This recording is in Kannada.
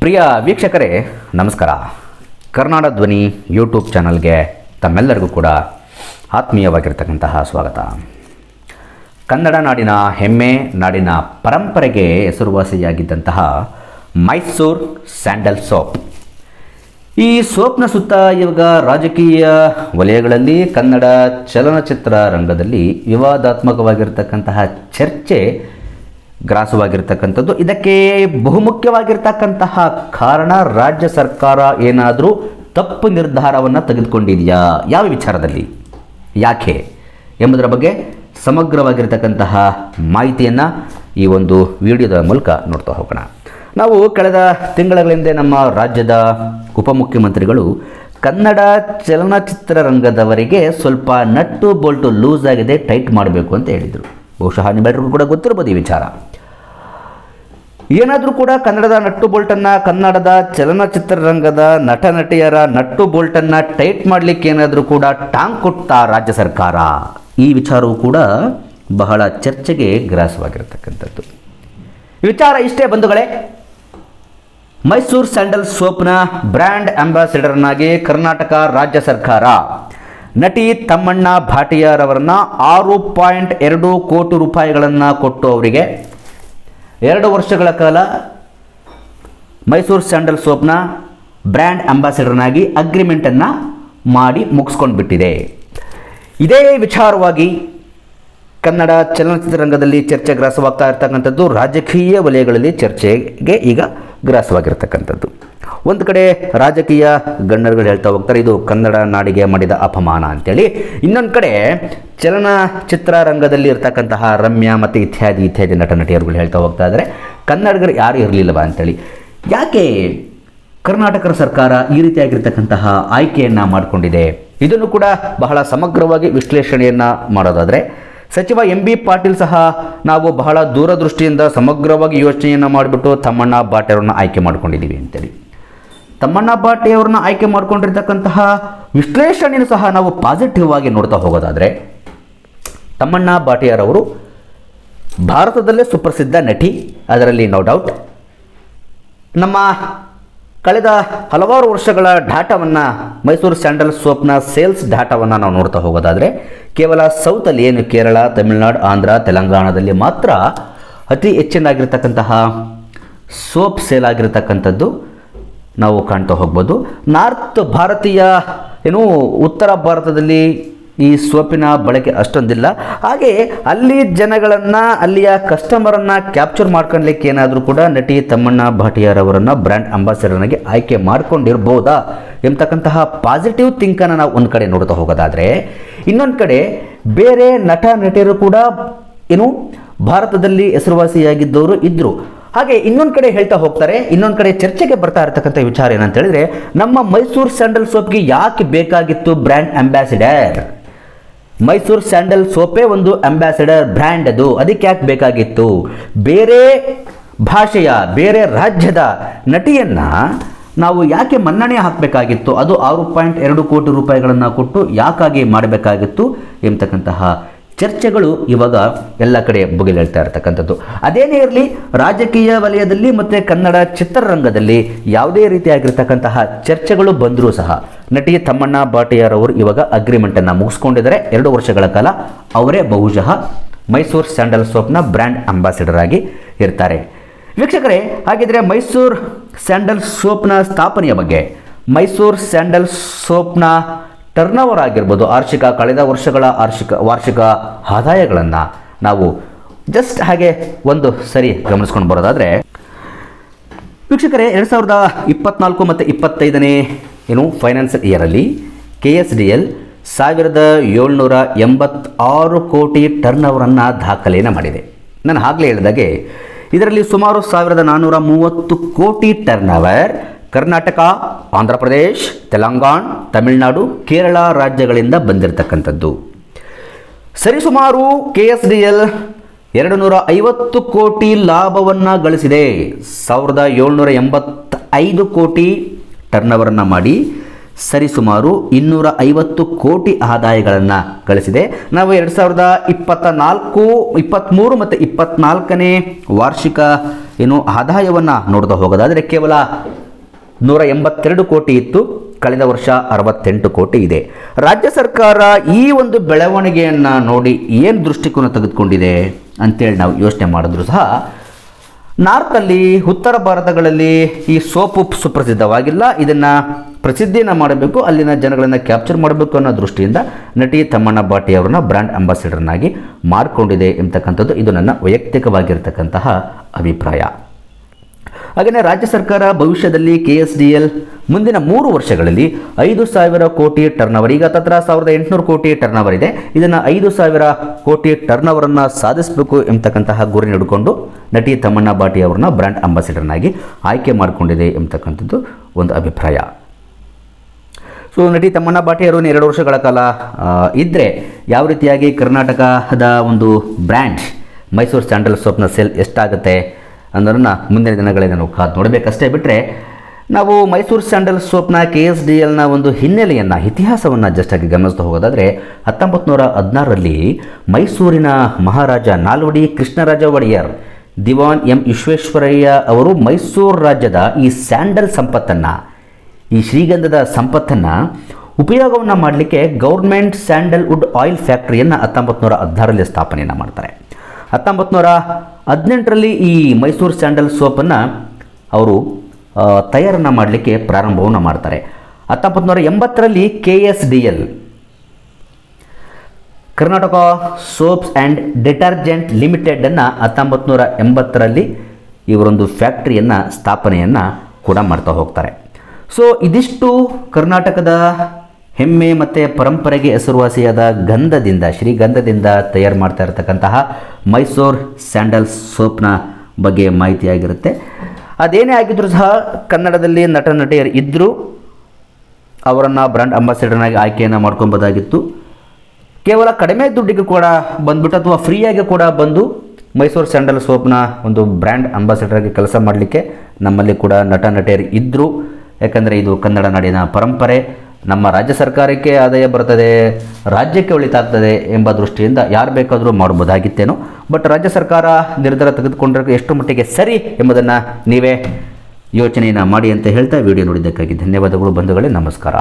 ಪ್ರಿಯ ವೀಕ್ಷಕರೇ, ನಮಸ್ಕಾರ. ಕರ್ನಾಟಕ ಧ್ವನಿ ಯೂಟ್ಯೂಬ್ ಚಾನಲ್ಗೆ ತಮ್ಮೆಲ್ಲರಿಗೂ ಕೂಡ ಆತ್ಮೀಯವಾಗಿರ್ತಕ್ಕಂತಹ ಸ್ವಾಗತ. ಕನ್ನಡ ನಾಡಿನ ಹೆಮ್ಮೆ, ನಾಡಿನ ಪರಂಪರೆಗೆ ಹೆಸರುವಾಸಿಯಾಗಿದ್ದಂತಹ ಮೈಸೂರ್ ಸ್ಯಾಂಡಲ್ ಸೋಪ್. ಈ ಸೋಪ್ನ ಸುತ್ತ ಇವಾಗ ರಾಜಕೀಯ ವಲಯಗಳಲ್ಲಿ, ಕನ್ನಡ ಚಲನಚಿತ್ರ ರಂಗದಲ್ಲಿ ವಿವಾದಾತ್ಮಕವಾಗಿರ್ತಕ್ಕಂತಹ ಚರ್ಚೆ ಗ್ರಾಸವಾಗಿರ್ತಕ್ಕಂಥದ್ದು. ಇದಕ್ಕೆ ಬಹುಮುಖ್ಯವಾಗಿರ್ತಕ್ಕಂತಹ ಕಾರಣ, ರಾಜ್ಯ ಸರ್ಕಾರ ಏನಾದರೂ ತಪ್ಪು ನಿರ್ಧಾರವನ್ನು ತೆಗೆದುಕೊಂಡಿದೆಯಾ? ಯಾವ ವಿಚಾರದಲ್ಲಿ? ಯಾಕೆ? ಎಂಬುದರ ಬಗ್ಗೆ ಸಮಗ್ರವಾಗಿರ್ತಕ್ಕಂತಹ ಮಾಹಿತಿಯನ್ನು ಈ ಒಂದು ವಿಡಿಯೋದ ಮೂಲಕ ನೋಡ್ತಾ ಹೋಗೋಣ. ನಾವು ಕಳೆದ ತಿಂಗಳ ಹಿಂದೆ ನಮ್ಮ ರಾಜ್ಯದ ಉಪಮುಖ್ಯಮಂತ್ರಿಗಳು ಕನ್ನಡ ಚಲನಚಿತ್ರರಂಗದವರಿಗೆ ಸ್ವಲ್ಪ ನಟ್ಟು ಬೋಲ್ಟು ಲೂಸ್ ಆಗಿದೆ ಟೈಟ್ ಮಾಡಬೇಕು ಅಂತ ಹೇಳಿದರು. ಬಹುಶಃ ನಿಮ್ಮೆಲ್ಲರಿಗೂ ಕೂಡ ಗೊತ್ತಿರ್ಬೋದು ಈ ವಿಚಾರ. ಏನಾದರೂ ಕೂಡ ಕನ್ನಡದ ನಟ್ಟು ಬೋಲ್ಟನ್ನು, ಕನ್ನಡದ ಚಲನಚಿತ್ರರಂಗದ ನಟ ನಟಿಯರ ನಟ್ಟು ಬೋಲ್ಟನ್ನು ಟೈಟ್ ಮಾಡಲಿಕ್ಕೆ ಏನಾದರೂ ಕೂಡ ಟಾಂಗ್ ಕೊಟ್ಟ ರಾಜ್ಯ ಸರ್ಕಾರ? ಈ ವಿಚಾರವೂ ಕೂಡ ಬಹಳ ಚರ್ಚೆಗೆ ಗ್ರಾಸವಾಗಿರತಕ್ಕಂಥದ್ದು. ವಿಚಾರ ಇಷ್ಟೇ ಬಂಧುಗಳೇ. ಮೈಸೂರು ಸ್ಯಾಂಡಲ್ ಸೋಪ್ನ ಬ್ರ್ಯಾಂಡ್ ಅಂಬಾಸಿಡರ್ನಾಗಿ ಕರ್ನಾಟಕ ರಾಜ್ಯ ಸರ್ಕಾರ ನಟಿ ತಮ್ಮಣ್ಣ ಭಾಟಿಯಾರವರನ್ನ ಆರು ಪಾಯಿಂಟ್ ಎರಡು ಕೋಟಿ ರೂಪಾಯಿಗಳನ್ನು ಕೊಟ್ಟು ಅವರಿಗೆ. ಎರಡು ವರ್ಷಗಳ ಕಾಲ ಮೈಸೂರು ಸ್ಯಾಂಡಲ್ ಸೋಪ್ನ ಬ್ರ್ಯಾಂಡ್ ಅಂಬಾಸಿಡರ್ನಾಗಿ ಅಗ್ರಿಮೆಂಟನ್ನು ಮಾಡಿ ಮುಗಿಸ್ಕೊಂಡು ಬಿಟ್ಟಿದೆ ಇದೇ ವಿಚಾರವಾಗಿ ಕನ್ನಡ ಚಲನಚಿತ್ರರಂಗದಲ್ಲಿ ಚರ್ಚೆ ಗ್ರಾಸವಾಗ್ತಾ ಇರ್ತಕ್ಕಂಥದ್ದು ರಾಜಕೀಯ ವಲಯಗಳಲ್ಲಿ ಚರ್ಚೆಗೆ ಈಗ ಗ್ರಾಸವಾಗಿರ್ತಕ್ಕಂಥದ್ದು. ಒಂದು ಕಡೆ ರಾಜಕೀಯ ಗಣ್ಯರುಗಳು ಹೇಳ್ತಾ ಹೋಗ್ತಾರೆ, ಇದು ಕನ್ನಡ ನಾಡಿಗೆ ಮಾಡಿದ ಅಪಮಾನ ಅಂತೇಳಿ. ಇನ್ನೊಂದು ಕಡೆ ಚಲನಚಿತ್ರರಂಗದಲ್ಲಿ ಇರ್ತಕ್ಕಂತಹ ರಮ್ಯಾ ಮತ್ತು ಇತ್ಯಾದಿ ಇತ್ಯಾದಿ ನಟ ನಟಿಯರುಗಳು ಹೇಳ್ತಾ ಹೋಗ್ತಾ ಇದ್ದಾರೆ. ಕನ್ನಡಿಗರು ಯಾರು ಇರಲಿಲ್ಲವಾ ಅಂತೇಳಿ. ಯಾಕೆ ಕರ್ನಾಟಕ ಸರ್ಕಾರ ಈ ರೀತಿಯಾಗಿರ್ತಕ್ಕಂತಹ ಆಯ್ಕೆಯನ್ನು ಮಾಡಿಕೊಂಡಿದೆ? ಇದನ್ನು ಕೂಡ ಬಹಳ ಸಮಗ್ರವಾಗಿ ವಿಶ್ಲೇಷಣೆಯನ್ನು ಮಾಡೋದಾದರೆ ಸಚಿವ ಎಂ ಬಿ ಪಾಟೀಲ್ ಸಹ ನಾವು ಬಹಳ ದೂರದೃಷ್ಟಿಯಿಂದ ಸಮಗ್ರವಾಗಿ ಯೋಚನೆಯನ್ನು ಮಾಡಿಬಿಟ್ಟು ತಮ್ಮಣ್ಣ ಬಾಟೆಯವ್ರನ್ನ ಆಯ್ಕೆ ಮಾಡ್ಕೊಂಡಿದ್ದೀವಿ ಅಂತೇಳಿ. ತಮ್ಮಣ್ಣ ಬಾಟೆಯವ್ರನ್ನ ಆಯ್ಕೆ ಮಾಡ್ಕೊಂಡಿರ್ತಕ್ಕಂತಹ ವಿಶ್ಲೇಷಣೆಯನ್ನು ಸಹ ನಾವು ಪಾಸಿಟಿವ್ ಆಗಿ ನೋಡ್ತಾ ಹೋಗೋದಾದರೆ, ತಮ್ಮಣ್ಣ ಬಾಟೆಯರವರು ಭಾರತದಲ್ಲೇ ಸುಪ್ರಸಿದ್ಧ ನಟಿ, ಅದರಲ್ಲಿ ನೋ ಡೌಟ್ ನಮ್ಮ ಕಳೆದ ಹಲವಾರು ವರ್ಷಗಳ ಡಾಟಾವನ್ನು ಮೈಸೂರು ಸ್ಯಾಂಡಲ್ ಸೋಪ್ನ ಸೇಲ್ಸ್ ಡಾಟಾವನ್ನು ನಾವು ನೋಡ್ತಾ ಹೋಗೋದಾದರೆ, ಕೇವಲ ಸೌತಲ್ಲಿ ಏನು ಕೇರಳ, ತಮಿಳುನಾಡು, ಆಂಧ್ರ, ತೆಲಂಗಾಣದಲ್ಲಿ ಮಾತ್ರ ಅತಿ ಹೆಚ್ಚಿನಾಗಿರ್ತಕ್ಕಂತಹ ಸೋಪ್ ಸೇಲ್ ಆಗಿರತಕ್ಕಂಥದ್ದು ನಾವು ಕಾಣ್ತಾ ಹೋಗ್ಬೋದು. ನಾರ್ತ್ ಭಾರತೀಯ, ಏನು ಉತ್ತರ ಭಾರತದಲ್ಲಿ ಈ ಸೋಪಿನ ಬಳಕೆ ಅಷ್ಟೊಂದಿಲ್ಲ. ಹಾಗೆ ಅಲ್ಲಿ ಜನಗಳನ್ನು, ಅಲ್ಲಿಯ ಕಸ್ಟಮರನ್ನು ಕ್ಯಾಪ್ಚರ್ ಮಾಡ್ಕೊಳ್ಲಿಕ್ಕೆ ಏನಾದರೂ ಕೂಡ ನಟಿ ತಮ್ಮಣ್ಣ ಭಾಟಿಯಾರವರನ್ನು ಬ್ರ್ಯಾಂಡ್ ಅಂಬಾಸಿಡರ್ನಾಗಿ ಆಯ್ಕೆ ಮಾಡ್ಕೊಂಡಿರ್ಬೋದಾ? ಎಂಬತಕ್ಕಂತಹ ಪಾಸಿಟಿವ್ ಥಿಂಕನ್ನು ನಾವು ಒಂದು ಕಡೆ ನೋಡ್ತಾ ಹೋಗೋದಾದರೆ, ಇನ್ನೊಂದು ಕಡೆ ಬೇರೆ ನಟ, ನಟಿಯರು ಕೂಡ ಏನು ಭಾರತದಲ್ಲಿ ಹೆಸರುವಾಸಿಯಾಗಿದ್ದವರು ಇದ್ದರು ಹಾಗೆ ಇನ್ನೊಂದು ಕಡೆ ಹೇಳ್ತಾ ಹೋಗ್ತಾರೆ, ಇನ್ನೊಂದು ಕಡೆ ಚರ್ಚೆಗೆ ಬರ್ತಾ ಇರತಕ್ಕಂಥ ವಿಚಾರ ಏನಂತ ಹೇಳಿದ್ರೆ ನಮ್ಮ ಮೈಸೂರು ಸ್ಯಾಂಡಲ್ ಸೋಪ್ಗೆ ಯಾಕೆ ಬೇಕಾಗಿತ್ತು ಬ್ರ್ಯಾಂಡ್ ಅಂಬಾಸಿಡರ್ ಮೈಸೂರು ಸ್ಯಾಂಡಲ್ ಸೋಪೇ ಒಂದು ಅಂಬಾಸಿಡರ್ ಬ್ರ್ಯಾಂಡ್ ಅದು. ಅದಕ್ಕೆ ಯಾಕೆ ಬೇಕಾಗಿತ್ತು? ಬೇರೆ ಭಾಷೆಯ, ಬೇರೆ ರಾಜ್ಯದ ನಟಿಯನ್ನ ನಾವು ಯಾಕೆ ಮನ್ನಣೆ ಹಾಕಬೇಕಾಗಿತ್ತು? ಅದು ಆರು ಪಾಯಿಂಟ್ ಎರಡು ಕೋಟಿ ರೂಪಾಯಿಗಳನ್ನು ಕೊಟ್ಟು ಯಾಕಾಗಿ ಮಾಡಬೇಕಾಗಿತ್ತು ಎಂಬತಕ್ಕಂತಹ ಚರ್ಚೆಗಳು ಇವಾಗ ಎಲ್ಲ ಕಡೆ ಬುಗಿಲೇಳ್ತಾ ಇರತಕ್ಕಂಥದ್ದು. ಅದೇನೇ ಇರಲಿ, ರಾಜಕೀಯ ವಲಯದಲ್ಲಿ ಮತ್ತು ಕನ್ನಡ ಚಿತ್ರರಂಗದಲ್ಲಿ ಯಾವುದೇ ರೀತಿಯಾಗಿರ್ತಕ್ಕಂತಹ ಚರ್ಚೆಗಳು ಬಂದರೂ ಸಹ ನಟಿ ತಮ್ಮಣ್ಣ ಭಾಟಿಯಾರವರು ಇವಾಗ ಅಗ್ರಿಮೆಂಟನ್ನು ಮುಗಿಸ್ಕೊಂಡಿದ್ದಾರೆ. ಎರಡು ವರ್ಷಗಳ ಕಾಲ ಅವರೇ ಬಹುಶಃ ಮೈಸೂರು ಸ್ಯಾಂಡಲ್ ಸೋಪ್ನ ಬ್ರ್ಯಾಂಡ್ ಅಂಬಾಸಿಡರ್ ಆಗಿ ಇರ್ತಾರೆ. ವೀಕ್ಷಕರೇ, ಹಾಗಿದ್ರೆ ಮೈಸೂರು ಸ್ಯಾಂಡಲ್ ಸೋಪ್ನ ಸ್ಥಾಪನೆಯ ಬಗ್ಗೆ ಮೈಸೂರು ಸ್ಯಾಂಡಲ್ ಸೋಪ್ನ ಟರ್ನ್ ಓವರ್ ಆಗಿರ್ಬೋದು ವಾರ್ಷಿಕ ಕಳೆದ ವರ್ಷಗಳ ಆರ್ಷಿಕ ವಾರ್ಷಿಕ ಆದಾಯಗಳನ್ನು ನಾವು ಜಸ್ಟ್ ಹಾಗೆ ಒಂದು ಸರಿ ಗಮನಿಸ್ಕೊಂಡು ಬರೋದಾದರೆ, ವೀಕ್ಷಕರೇ ಎರಡು ಸಾವಿರದ ಇಪ್ಪತ್ನಾಲ್ಕು ಮತ್ತು ಇಪ್ಪತ್ತೈದನೇ ಏನು ಫೈನಾನ್ಸಿಯಲ್ ಇಯರಲ್ಲಿ ಕೆ ಎಸ್ ಡಿ ಎಲ್ ಸಾವಿರದ ಏಳ್ನೂರ ಎಂಬತ್ತಾರು ಕೋಟಿ ಟರ್ನ್ ಓವರನ್ನು ದಾಖಲೆಯನ್ನು ಮಾಡಿದೆ. ನಾನು ಆಗಲೇ ಹೇಳಿದಾಗೆ, ಇದರಲ್ಲಿ ಸುಮಾರು ಸಾವಿರದ ನಾನ್ನೂರ ಮೂವತ್ತು ಕೋಟಿ ಟರ್ನ್ ಓವರ್ ಕರ್ನಾಟಕ, ಆಂಧ್ರ ಪ್ರದೇಶ್, ತೆಲಂಗಾಣ, ತಮಿಳುನಾಡು, ಕೇರಳ ರಾಜ್ಯಗಳಿಂದ ಬಂದಿರತಕ್ಕಂಥದ್ದು. ಸರಿಸುಮಾರು ಕೆ ಎಸ್ ಡಿ ಎಲ್ ಎರಡು ನೂರ ಐವತ್ತು ಕೋಟಿ ಲಾಭವನ್ನು ಗಳಿಸಿದೆ. ಸಾವಿರದ ಏಳ್ನೂರ ಎಂಬತ್ತೈದು ಕೋಟಿ ಟರ್ನ್ ಓವರನ್ನು ಮಾಡಿ ಸರಿಸುಮಾರು ಇನ್ನೂರ ಐವತ್ತು ಕೋಟಿ ಆದಾಯಗಳನ್ನು ಗಳಿಸಿದೆ. ನಾವು ಎರಡು ಸಾವಿರದ ಇಪ್ಪತ್ತ ನಾಲ್ಕು ಇಪ್ಪತ್ತ್ಮೂರು ಮತ್ತು ಇಪ್ಪತ್ತ್ನಾಲ್ಕನೇ ವಾರ್ಷಿಕ ಏನು ಆದಾಯವನ್ನು ನೋಡ್ತಾ ಹೋಗೋದಾದರೆ ಕೇವಲ ನೂರ ಎಂಬತ್ತೆರಡು ಕೋಟಿ ಇತ್ತು. ಕಳೆದ ವರ್ಷ ಅರವತ್ತೆಂಟು ಕೋಟಿ ಇದೆ. ರಾಜ್ಯ ಸರ್ಕಾರ ಈ ಒಂದು ಬೆಳವಣಿಗೆಯನ್ನು ನೋಡಿ ಏನು ದೃಷ್ಟಿಕೋನ ತೆಗೆದುಕೊಂಡಿದೆ ಅಂತೇಳಿ ನಾವು ಯೋಚನೆ ಮಾಡಿದ್ರು ಸಹ ನಾರ್ತಲ್ಲಿ ಉತ್ತರ ಭಾರತಗಳಲ್ಲಿ ಈ ಸೋಪು ಸುಪ್ರಸಿದ್ಧವಾಗಿಲ್ಲ. ಇದನ್ನು ಪ್ರಸಿದ್ಧಿಯನ್ನು ಮಾಡಬೇಕು, ಅಲ್ಲಿನ ಜನಗಳನ್ನು ಕ್ಯಾಪ್ಚರ್ ಮಾಡಬೇಕು ಅನ್ನೋ ದೃಷ್ಟಿಯಿಂದ ನಟಿ ತಮ್ಮಣ್ಣ ಬಾಟಿ ಅವರನ್ನ ಬ್ರ್ಯಾಂಡ್ ಅಂಬಾಸಿಡರ್ನಾಗಿ ಮಾಡಿಕೊಂಡಿದೆ ಎಂಬತಕ್ಕಂಥದ್ದು ಇದು ನನ್ನ ವೈಯಕ್ತಿಕವಾಗಿರ್ತಕ್ಕಂತಹ ಅಭಿಪ್ರಾಯ. ಹಾಗೆಯೇ ರಾಜ್ಯ ಸರ್ಕಾರ ಭವಿಷ್ಯದಲ್ಲಿ ಕೆ ಎಸ್ ಡಿ ಎಲ್ ಮುಂದಿನ ಮೂರು ವರ್ಷಗಳಲ್ಲಿ ಐದು ಸಾವಿರ ಕೋಟಿ ಟರ್ನ್ ಅವರ್ ಈಗ ತತ್ರ ಸಾವಿರದ ಎಂಟುನೂರು ಕೋಟಿ ಟರ್ನ್ ಅವರ್ ಇದೆ. ಇದನ್ನು ಐದು ಸಾವಿರ ಕೋಟಿ ಟರ್ನ್ ಅವರನ್ನು ಸಾಧಿಸಬೇಕು ಎಂಬತಕ್ಕಂತಹ ಗುರಿ ಹಿಡ್ಕೊಂಡು ನಟಿ ತಮ್ಮಣ್ಣ ಬಾಟಿ ಅವರನ್ನ ಬ್ರ್ಯಾಂಡ್ ಅಂಬಾಸಿಡರ್ನಾಗಿ ಆಯ್ಕೆ ಮಾಡಿಕೊಂಡಿದೆ ಎಂಬತಕ್ಕಂಥದ್ದು ಒಂದು ಅಭಿಪ್ರಾಯ. ಸೊ ನಟಿ ತಮ್ಮಣ್ಣ ಭಾಟಿ ಅವರು ಎರಡು ವರ್ಷಗಳ ಕಾಲ ಇದ್ದರೆ ಯಾವ ರೀತಿಯಾಗಿ ಕರ್ನಾಟಕದ ಒಂದು ಬ್ರ್ಯಾಂಡ್ ಮೈಸೂರು ಸ್ಯಾಂಡಲ್ ಸೋಪ್ನ ಸೆಲ್ ಎಷ್ಟಾಗುತ್ತೆ? ಅನ್ನೋದನ್ನು ಮುಂದಿನ ದಿನಗಳಲ್ಲಿ ನಾವು ಕಾದು ನೋಡಬೇಕಷ್ಟೇ ಬಿಟ್ಟರೆ ನಾವು ಮೈಸೂರು ಸ್ಯಾಂಡಲ್ ಸೋಪ್ನ ಕೆ ಎಸ್ ಡಿ ಎಲ್ನ ಒಂದು ಹಿನ್ನೆಲೆಯನ್ನು, ಇತಿಹಾಸವನ್ನು ಜಸ್ಟಾಗಿ ಗಮನಿಸ್ತಾ ಹೋಗೋದಾದರೆ ಹತ್ತೊಂಬತ್ತು ನೂರ ಹದಿನಾರರಲ್ಲಿ ಮೈಸೂರಿನ ಮಹಾರಾಜ ನಾಲ್ವಡಿ ಕೃಷ್ಣರಾಜ ಒಡೆಯರ್, ದಿವಾನ್ ಎಂ ವಿಶ್ವೇಶ್ವರಯ್ಯ ಅವರು ಮೈಸೂರು ರಾಜ್ಯದ ಈ ಸ್ಯಾಂಡಲ್ ಸಂಪತ್ತನ್ನು, ಈ ಶ್ರೀಗಂಧದ ಸಂಪತ್ತನ್ನು ಉಪಯೋಗವನ್ನು ಮಾಡಲಿಕ್ಕೆ ಗೌರ್ಮೆಂಟ್ ಸ್ಯಾಂಡಲ್ವುಡ್ ಆಯಿಲ್ ಫ್ಯಾಕ್ಟ್ರಿಯನ್ನು ಹತ್ತೊಂಬತ್ತು ನೂರ ಹದಿನಾರರಲ್ಲಿ ಸ್ಥಾಪನೆಯನ್ನು ಮಾಡ್ತಾರೆ. ಹತ್ತೊಂಬತ್ತು ನೂರ ಹದಿನೆಂಟರಲ್ಲಿ ಈ ಮೈಸೂರು ಸ್ಯಾಂಡಲ್ ಸೋಪನ್ನು ಅವರು ತಯಾರನ್ನು ಮಾಡಲಿಕ್ಕೆ ಪ್ರಾರಂಭವನ್ನು ಮಾಡ್ತಾರೆ. ಹತ್ತೊಂಬತ್ತು ನೂರ ಎಂಬತ್ತರಲ್ಲಿ K S D L, Karnataka soaps and detergent ಲಿಮಿಟೆಡನ್ನು ಹತ್ತೊಂಬತ್ತು ನೂರ ಎಂಬತ್ತರಲ್ಲಿ ಇವರೊಂದು ಫ್ಯಾಕ್ಟ್ರಿಯನ್ನು, ಸ್ಥಾಪನೆಯನ್ನು ಕೂಡ ಮಾಡ್ತಾ ಹೋಗ್ತಾರೆ. ಸೊ, ಇದಿಷ್ಟು ಕರ್ನಾಟಕದ ಹೆಮ್ಮೆ ಮತ್ತು ಪರಂಪರೆಗೆ ಹೆಸರುವಾಸಿಯಾದ ಗಂಧದಿಂದ ಶ್ರೀಗಂಧದಿಂದ ತಯಾರು ಮಾಡ್ತಾ ಇರತಕ್ಕಂತಹ ಮೈಸೂರು ಸ್ಯಾಂಡಲ್ ಸೋಪ್ನ ಬಗ್ಗೆ ಮಾಹಿತಿಯಾಗಿರುತ್ತೆ. ಅದೇನೇ ಆಗಿದ್ದರೂ ಸಹ ಕನ್ನಡದಲ್ಲಿ ನಟ, ನಟಿಯರು ಇದ್ದರೂ ಅವರನ್ನು ಬ್ರ್ಯಾಂಡ್ ಅಂಬಾಸಿಡರ್ನಾಗಿ ಆಯ್ಕೆಯನ್ನು ಮಾಡ್ಕೊಬೋದಾಗಿತ್ತು. ಕೇವಲ ಕಡಿಮೆ ದುಡ್ಡಿಗೆ ಕೂಡ ಬಂದ್ಬಿಟ್ಟು ಅಥವಾ ಫ್ರೀಯಾಗಿ ಕೂಡ ಬಂದು ಮೈಸೂರು ಸ್ಯಾಂಡಲ್ ಸೋಪ್ನ ಒಂದು ಬ್ರ್ಯಾಂಡ್ ಅಂಬಾಸಿಡರ್ಗೆ ಕೆಲಸ ಮಾಡಲಿಕ್ಕೆ ನಮ್ಮಲ್ಲಿ ಕೂಡ ನಟ, ನಟಿಯರು ಇದ್ದರು ಯಾಕಂದರೆ ಇದು ಕನ್ನಡ ನಾಡಿನ ಪರಂಪರೆ. ನಮ್ಮ ರಾಜ್ಯ ಸರ್ಕಾರಕ್ಕೆ ಆದಾಯ ಬರ್ತದೆ ರಾಜ್ಯಕ್ಕೆ ಒಳಿತಾಗ್ತದೆ ಎಂಬ ದೃಷ್ಟಿಯಿಂದ ಯಾರು ಬೇಕಾದರೂ ಮಾಡ್ಬೋದಾಗಿತ್ತೇನೋ ಬಟ್ ರಾಜ್ಯ ಸರ್ಕಾರ ನಿರ್ಧಾರ ತೆಗೆದುಕೊಂಡ್ರೆ ಎಷ್ಟು ಮಟ್ಟಿಗೆ ಸರಿ ಎಂಬುದನ್ನು ನೀವೇ ಯೋಚನೆಯನ್ನು ಮಾಡಿ ಅಂತ ಹೇಳ್ತಾ ವಿಡಿಯೋ ನೋಡಿದ್ದಕ್ಕಾಗಿ ಧನ್ಯವಾದಗಳು ಬಂಧುಗಳೇ, ನಮಸ್ಕಾರ.